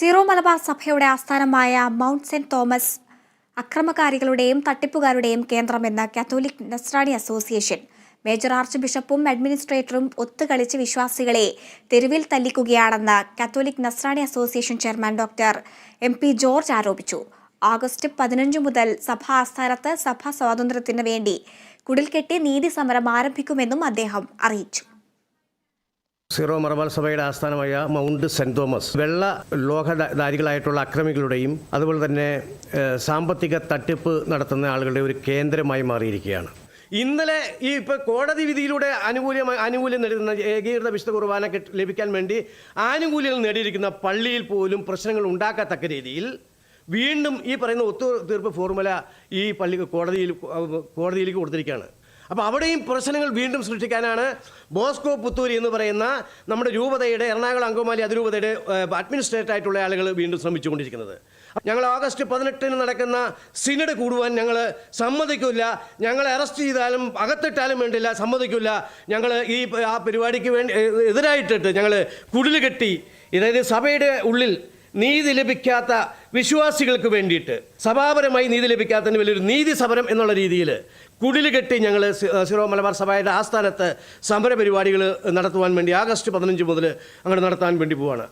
Zero Malabar സഭയുടെ ആസ്ഥാനമായ mount saint Thomas അക്രമകാരികളുടെയും തട്ടിപ്പുകാരുടെയും കേന്ദ്രമെന്ന് Catholic Nasrani association. Major arch ബിഷപ്പും അഡ്മിനിസ്ട്രേറ്ററും ഒത്തുകളിച്ച് വിശ്വാസികളെ തെരുവിൽ തല്ലിക്കുകയാണെന്ന് Catholic Nasrani association chairman doctor M P George ആരോപിച്ചു. ഓഗസ്റ്റ് പതിനഞ്ച് മുതൽ സഭാ ആസ്ഥാനത്ത് സഭാ സ്വാതന്ത്ര്യത്തിന് വേണ്ടി കുടിൽകെട്ടി നീതി സമരം ആരംഭിക്കുമെന്നും അദ്ദേഹം അറിയിച്ചു. സീറോ മറബാൾ സഭയുടെ ആസ്ഥാനമായ മൗണ്ട് സെന്റ് തോമസ്. വെള്ള ലോഹധാരികളായിട്ടുള്ള അക്രമികളുടെയും അതുപോലെ തന്നെ സാമ്പത്തിക തട്ടിപ്പ് നടത്തുന്ന ആളുകളുടെ ഒരു കേന്ദ്രമായി മാറിയിരിക്കുകയാണ്. ഇന്നലെ ഈ ഇപ്പൊ കോടതി വിധിയിലൂടെ അനുകൂല്യമായി ആനുകൂല്യം നേടുന്ന ഏകീകൃത വിശുദ്ധ കുർബാന ലഭിക്കാൻ വേണ്ടി ആനുകൂല്യങ്ങൾ നേടിയിരിക്കുന്ന പള്ളിയിൽ പോലും പ്രശ്നങ്ങൾ ഉണ്ടാക്കത്തക്ക രീതിയിൽ വീണ്ടും ഈ പറയുന്ന ഒത്തുതീർപ്പ് ഫോർമുല ഈ പള്ളി കോടതിയിൽ കോടതിയിലേക്ക് കൊടുത്തിരിക്കുകയാണ്. അപ്പോൾ അവിടെയും പ്രശ്നങ്ങൾ വീണ്ടും സൃഷ്ടിക്കാനാണ് ബോസ്കോ പുത്തൂരി എന്ന് പറയുന്ന നമ്മുടെ രൂപതയുടെ എറണാകുളം അങ്കമാലി അതിരൂപതയുടെ അഡ്മിനിസ്ട്രേറ്റർ ആയിട്ടുള്ള ആളുകൾ വീണ്ടും ശ്രമിച്ചുകൊണ്ടിരിക്കുന്നത്. ഞങ്ങൾ ഓഗസ്റ്റ് പതിനെട്ടിന് നടക്കുന്ന സിനഡ് കൂടുവാൻ ഞങ്ങൾ സമ്മതിക്കില്ല. ഞങ്ങളെ അറസ്റ്റ് ചെയ്താലും അകത്തിട്ടാലും വേണ്ടില്ല സമ്മതിക്കില്ല. ഞങ്ങൾ ഈ ആ പരിപാടിക്ക് വേണ്ടി എതിരായിട്ടിട്ട് ഞങ്ങൾ കുടിൽ കെട്ടി അതായത് സഭയുടെ ഉള്ളിൽ നീതി ലഭിക്കാത്ത വിശ്വാസികൾക്ക് വേണ്ടിയിട്ട് സഭാപരമായി നീതി ലഭിക്കാത്തതിന് വലിയൊരു നീതി സമരം എന്നുള്ള രീതിയിൽ കുടിൽ കെട്ടി ഞങ്ങൾ സിറോ മലബാർ സഭയുടെ ആസ്ഥാനത്ത് സമര പരിപാടികൾ നടത്തുവാൻ വേണ്ടി ആഗസ്റ്റ് പതിനഞ്ച് മുതൽ അങ്ങോട്ട് നടത്താൻ വേണ്ടി പോവാണ്.